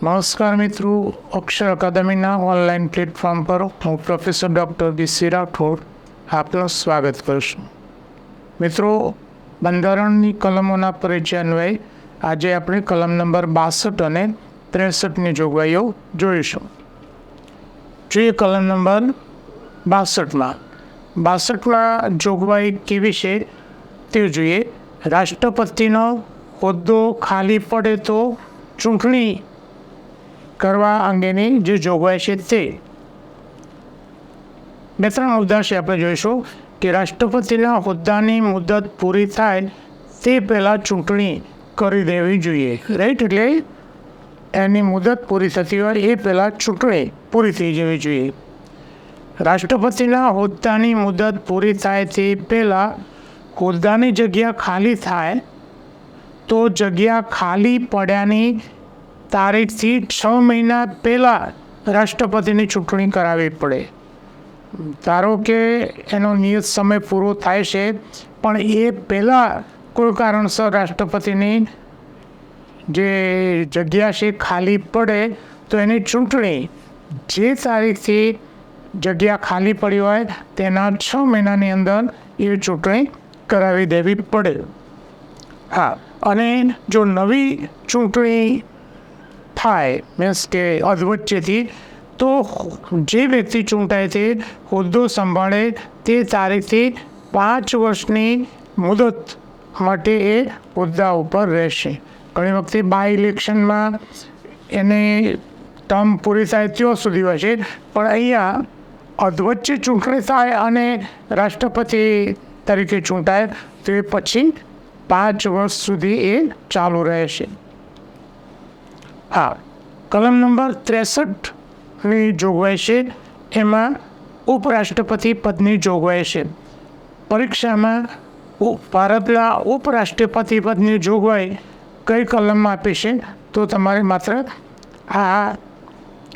નમસ્કાર મિત્રો અક્ષર અકાદમીના online platform પર હું પ્રોફેસર ડૉક્ટર બીસી રાઠોડ આપનું સ્વાગત કરશું મિત્રો બંધારણની કલમોના પરિચય અન્વયે આજે આપણે કલમ નંબર બાસઠ અને ત્રેસઠની જોગવાઈઓ જોઈશું જોઈએ કલમ નંબર બાસઠમાં બાસઠમાં જોગવાઈ કેવી છે તે જોઈએ રાષ્ટ્રપતિનો હોદ્દો ખાલી પડે તો ચૂંટણી કરવા અંગેની જે જોગવાઈ છે તે. બે ત્રણ અવદાશે આપણે જોઈશું કે રાષ્ટ્રપતિના હોદ્દાની મુદત પૂરી થાય તે પહેલાં ચૂંટણી કરી દેવી જોઈએ. રાઈટ એટલે એની મુદત પૂરી થતી હોય એ પહેલાં ચૂંટણી પૂરી થઈ જવી જોઈએ. રાષ્ટ્રપતિના હોદ્દાની મુદત પૂરી થાય તે પહેલાં હોદ્દાની જગ્યા ખાલી થાય તો જગ્યા ખાલી પડ્યાની તારીખથી છ મહિના પહેલાં રાષ્ટ્રપતિની ચૂંટણી કરાવવી પડે. ધારો કે એનો નિયત સમય પૂરો થાય છે, પણ એ પહેલાં કોઈ કારણસર રાષ્ટ્રપતિની જે જગ્યા છે ખાલી પડે, તો એની ચૂંટણી જે તારીખથી જગ્યા ખાલી પડી હોય, તેના છ મહિનાની અંદર એ ચૂંટણી કરાવી દેવી પડે. હા. અને જો નવી ચૂંટણી થાય મીન્સ કે અધવચ્ચેથી તો જે વ્યક્તિ ચૂંટાય તે હોદ્દો સંભાળે તે તારીખથી પાંચ વર્ષની મુદત માટે એ હોદ્દા ઉપર રહેશે. ઘણી વખતે બાય ઇલેક્શનમાં એને ટર્મ પૂરી થાય ત્યાં સુધી હોય છે, પણ અહીંયા અધવચ્ચે ચૂંટણી થાય અને રાષ્ટ્રપતિ તરીકે ચૂંટાય, તો એ પછી પાંચ વર્ષ સુધી એ ચાલુ રહેશે. હા, કલમ નંબર ત્રેસઠની જોગવાઈ છે એમાં ઉપરાષ્ટ્રપતિ પદની જોગવાઈ છે પરીક્ષામાં ભારતના ઉપરાષ્ટ્રપતિ પદની જોગવાઈ કઈ કલમમાં આપી છે? તો તમારે માત્ર આ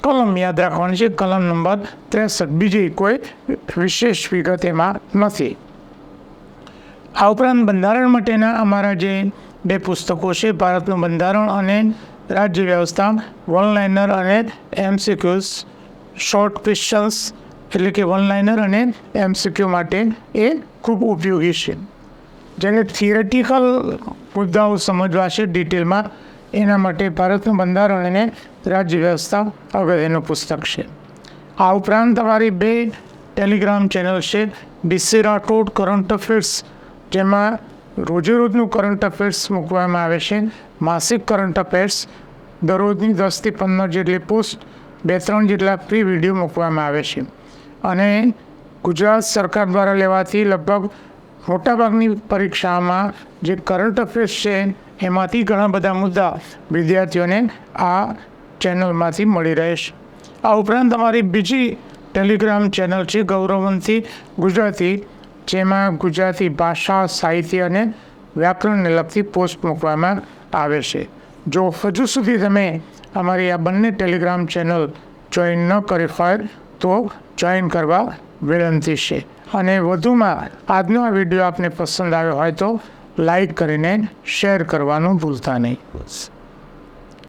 કલમ યાદ રાખવાની છે. કલમ નંબર ત્રેસઠ. બીજી કોઈ વિશેષ વિગત એમાં નથી. આ ઉપરાંત બંધારણ માટેના અમારા જે બે પુસ્તકો છે, ભારતનું બંધારણ અને રાજ્ય વ્યવસ્થા વન લાઇનર અને એમસીક્યુઝ શોર્ટ ક્વેશ્ચન્સ એટલે કે વન લાઇનર અને એમસીક્યુ માટે એ ખૂબ ઉપયોગી છે. જેને થિયરેટિકલ મુદ્દાઓ સમજવા છે ડિટેલમાં એના માટે ભારતનું બંધારણ અને રાજ્ય વ્યવસ્થા અગત્યનું પુસ્તક છે. આ ઉપરાંત તમારી બે ટેલિગ્રામ ચેનલ છે ડીસી રાઠોડ કરંટ અફેર્સ જેમાં રોજે રોજનું કરંટ અફેર્સ મૂકવામાં આવે છે. માસિક કરંટ અફેર્સ દરરોજની દસથી પંદર જેટલી પોસ્ટ બે ત્રણ જેટલા ફ્રી વીડિયો મૂકવામાં આવે છે. અને ગુજરાત સરકાર દ્વારા લેવાતી લગભગ મોટાભાગની પરીક્ષામાં જે કરંટ અફેર્સ છે, એમાંથી ઘણા બધા મુદ્દા વિદ્યાર્થીઓને આ ચેનલમાંથી મળી રહેશે આ ઉપરાંત અમારી બીજી ટેલિગ્રામ ચેનલ છે ગૌરવંતી ગુજરાતી. જેમાં ગુજરાતી ભાષા, સાહિત્ય અને વ્યાકરણને લગતી પોસ્ટ મૂકવામાં આવે છે. જો હજુ સુધી તમે અમારી આ બંને ટેલિગ્રામ ચેનલ જોઈન ન કરી હોય, તો જોઈન કરવા વિનંતી છે. અને વધુમાં આજનો આ વીડિયો આપને પસંદ આવ્યો હોય તો લાઈક કરીને શેર કરવાનું ભૂલતા નહીં.